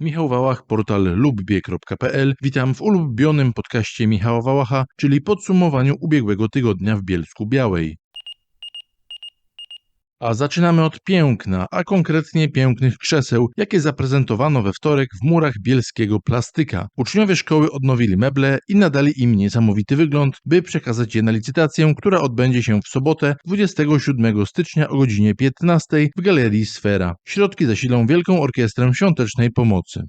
Michał Wałach, portal lubbie.pl. Witam w ulubionym podcaście Michała Wałacha, czyli podsumowaniu ubiegłego tygodnia w Bielsku Białej. A zaczynamy od piękna, a konkretnie pięknych krzeseł, jakie zaprezentowano we wtorek w murach bielskiego plastyka. Uczniowie szkoły odnowili meble i nadali im niesamowity wygląd, by przekazać je na licytację, która odbędzie się w sobotę 27 stycznia o godzinie 15 w Galerii Sfera. Środki zasilą Wielką Orkiestrę Świątecznej Pomocy.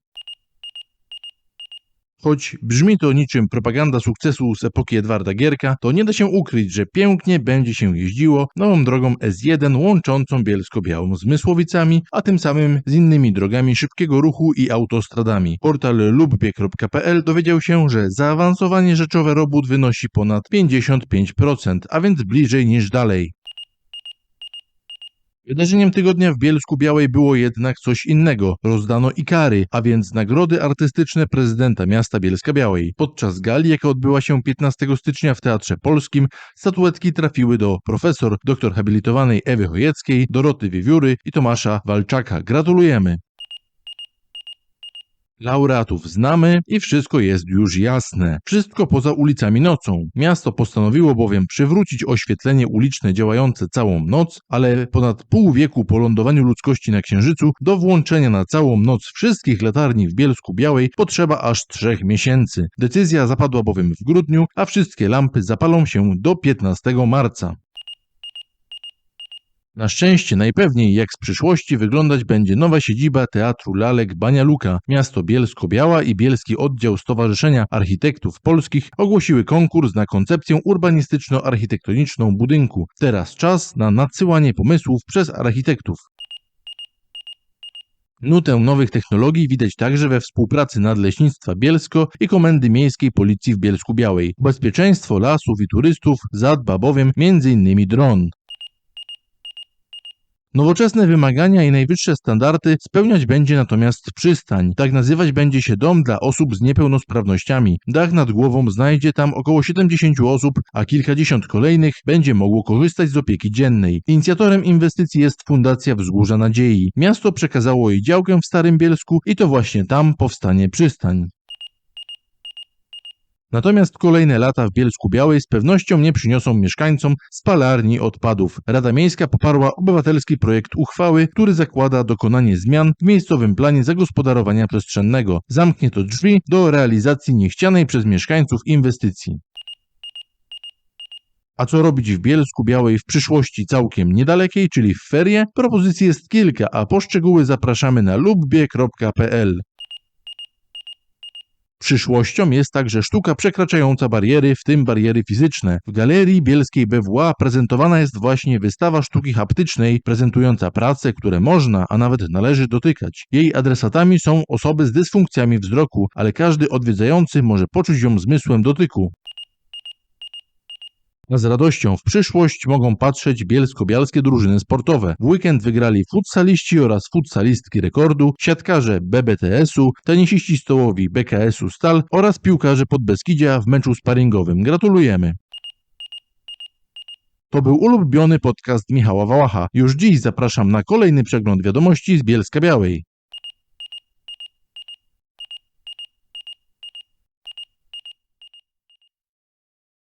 Choć brzmi to niczym propaganda sukcesu z epoki Edwarda Gierka, to nie da się ukryć, że pięknie będzie się jeździło nową drogą S1 łączącą Bielsko-Białą z Mysłowicami, a tym samym z innymi drogami szybkiego ruchu i autostradami. Portal lubbie.pl dowiedział się, że zaawansowanie rzeczowe robót wynosi ponad 55%, a więc bliżej niż dalej. Wydarzeniem tygodnia w Bielsku Białej było jednak coś innego. Rozdano ikary, a więc nagrody artystyczne prezydenta miasta Bielska Białej. Podczas gali, jaka odbyła się 15 stycznia w Teatrze Polskim, statuetki trafiły do profesor, doktor habilitowanej Ewy Chojeckiej, Doroty Wiewióry i Tomasza Walczaka. Gratulujemy! Laureatów znamy i wszystko jest już jasne. Wszystko poza ulicami nocą. Miasto postanowiło bowiem przywrócić oświetlenie uliczne działające całą noc, ale ponad pół wieku po lądowaniu ludzkości na Księżycu do włączenia na całą noc wszystkich latarni w Bielsku Białej potrzeba aż trzech miesięcy. Decyzja zapadła bowiem w grudniu, a wszystkie lampy zapalą się do 15 marca. Na szczęście najpewniej jak z przyszłości wyglądać będzie nowa siedziba Teatru Lalek Bania Luka. Miasto Bielsko-Biała i Bielski Oddział Stowarzyszenia Architektów Polskich ogłosiły konkurs na koncepcję urbanistyczno-architektoniczną budynku. Teraz czas na nadsyłanie pomysłów przez architektów. Nutę nowych technologii widać także we współpracy Nadleśnictwa Bielsko i Komendy Miejskiej Policji w Bielsku Białej. Bezpieczeństwo lasów i turystów zadba bowiem m.in. dron. Nowoczesne wymagania i najwyższe standardy spełniać będzie natomiast przystań. Tak nazywać będzie się dom dla osób z niepełnosprawnościami. Dach nad głową znajdzie tam około 70 osób, a kilkadziesiąt kolejnych będzie mogło korzystać z opieki dziennej. Inicjatorem inwestycji jest Fundacja Wzgórza Nadziei. Miasto przekazało jej działkę w Starym Bielsku i to właśnie tam powstanie przystań. Natomiast kolejne lata w Bielsku Białej z pewnością nie przyniosą mieszkańcom spalarni odpadów. Rada Miejska poparła obywatelski projekt uchwały, który zakłada dokonanie zmian w miejscowym planie zagospodarowania przestrzennego. Zamknie to drzwi do realizacji niechcianej przez mieszkańców inwestycji. A co robić w Bielsku Białej w przyszłości całkiem niedalekiej, czyli w ferie? Propozycji jest kilka, a poszczegóły zapraszamy na lubbie.pl. Przyszłością jest także sztuka przekraczająca bariery, w tym bariery fizyczne. W Galerii Bielskiej BWA prezentowana jest właśnie wystawa sztuki haptycznej, prezentująca prace, które można, a nawet należy dotykać. Jej adresatami są osoby z dysfunkcjami wzroku, ale każdy odwiedzający może poczuć ją zmysłem dotyku. Z radością w przyszłość mogą patrzeć bielsko-bialskie drużyny sportowe. W weekend wygrali futsaliści oraz futsalistki rekordu, siatkarze BBTS-u, tenisiści stołowi BKS-u Stal oraz piłkarze Podbeskidzia w meczu sparingowym. Gratulujemy! To był ulubiony podcast Michała Wałacha. Już dziś zapraszam na kolejny przegląd wiadomości z Bielska Białej.